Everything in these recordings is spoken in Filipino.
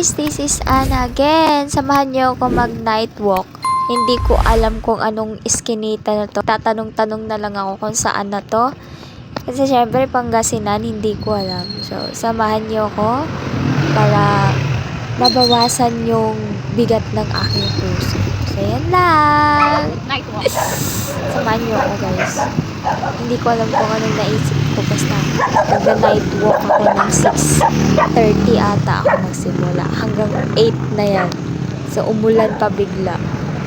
guys, this is Anna again. Samahan niyo ako mag night walk. Hindi ko alam kung anong iskinita na to. Tatanong-tanong na lang ako kung saan na to. Kasi syempre Pangasinan, hindi ko alam. So, samahan niyo ako para mabawasan yung bigat ng aking puso. So, yan lang. Night walk. Samahan niyo ako guys. Hindi ko alam kung anong naisip ko. Basta nag-night walk ako ng 6.30 ata ako nagsimula. Hanggang 8 na yan. So umulan pa bigla.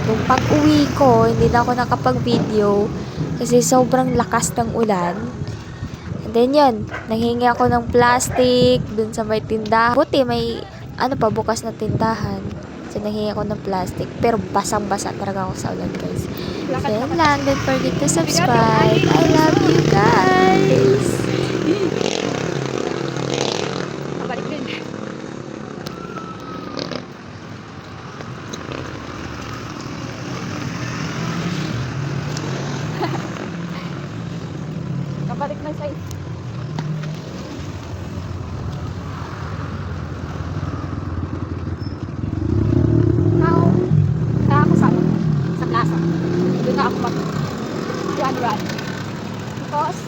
Nung pag-uwi ko, hindi na ako nakapag-video. Kasi sobrang lakas ng ulan. And then yun, nanghingi ako ng plastic dun sa may tindahan. Buti may ano pa bukas na tindahan. So nanghingi ako ng plastic. Pero basang-basa talaga ako sa ulan guys. So yun lang. Don't forget to subscribe. I love you guys. Kabalik na sa'yo. Now, na ako sa, sa plaza. Doon na ako mag run run. Because,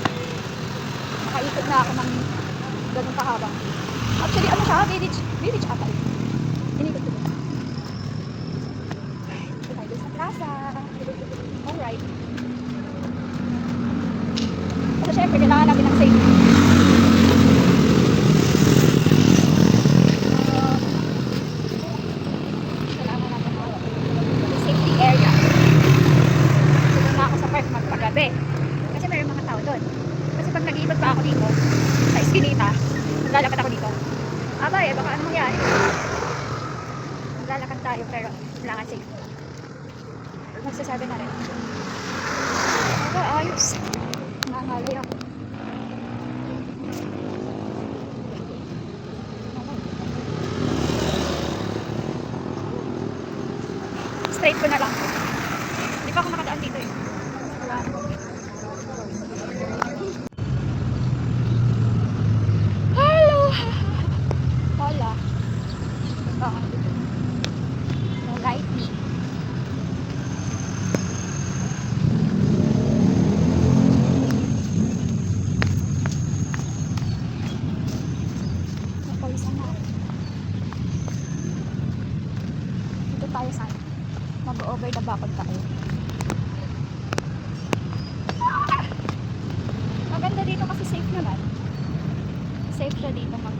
nakaikot na ako ng ganun kahaba. Actually, ano siya? Village. Village ata. yun. Inikot ko. Ito tayo sa plaza. Alright. Kasi syempre, kailangan natin ng safety. Kasi mayroong mga tao doon. Pag nag-iibot pa ako dito, sa Eskinita, maglalakad ako dito. Aba eh, baka ano mangyari. Maglalakad tayo pero kailangan safe. Magsasabi na rin. Aba, ayos. Nangalay ako. Straight ko na lang. Hindi pa ako nakadaan dito eh. Wala. Hello! Hola. Baka dito. No light me. Napawisan na. Dito tayo sana. Mag-over the bakod tayo. Maganda dito kasi safe naman safe siya dito mag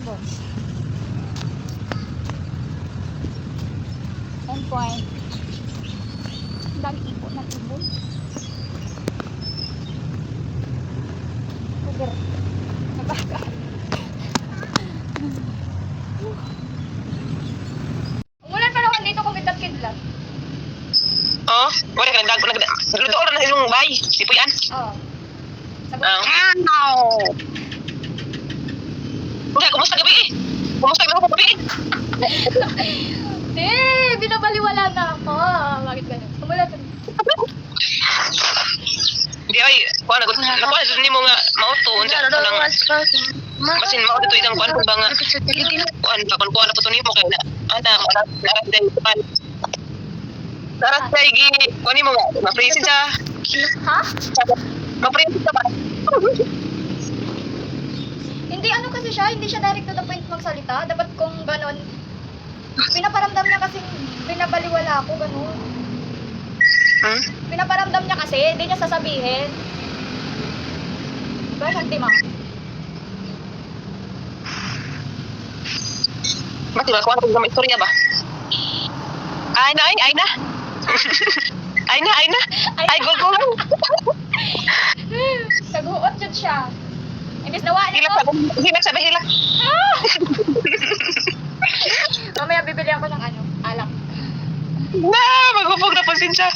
ibon. End point. Ang dami ipo ng ibon. Sugar. Nabaka. Umulan pa naman dito kung kidlat-kidlat. Oh, wala ka nag nag nagluto na sa imong bay. Di po yan. Oo. Sagot. Ah. Wala, kumusta gabi eh? Kumusta gabi gabi eh? Eh, binabaliwala na ako. Bakit ganun? Umulan pa. Di ay, kuha na gud. Nakuha na nimo nga mauto unsa to lang. Basin mao dito idang kuan ba nga. Kuan pa kun kuha na to nimo kay na. Ana, narat day kuan. Narat day gi kuan nimo nga. Ma-present siya. Ha? Ma-present ka ba? Hindi ano kasi siya, hindi siya direct to the point magsalita. Dapat kung ganon, pinaparamdam niya kasi binabaliwala ako, ganon. Hmm? Pinaparamdam niya kasi, hindi niya sasabihin. Ba, Shanti ma? Mati ba kuha na gud istorya ba? Ay na ay, ay na. ay na, ay na. Ay gol gol. Naghuot yun siya. Imbis na wala Hilak ko. sabi, hilak sabi hilak. Mamaya bibili ako ng ano, alak. Na, magupog na po pasensya.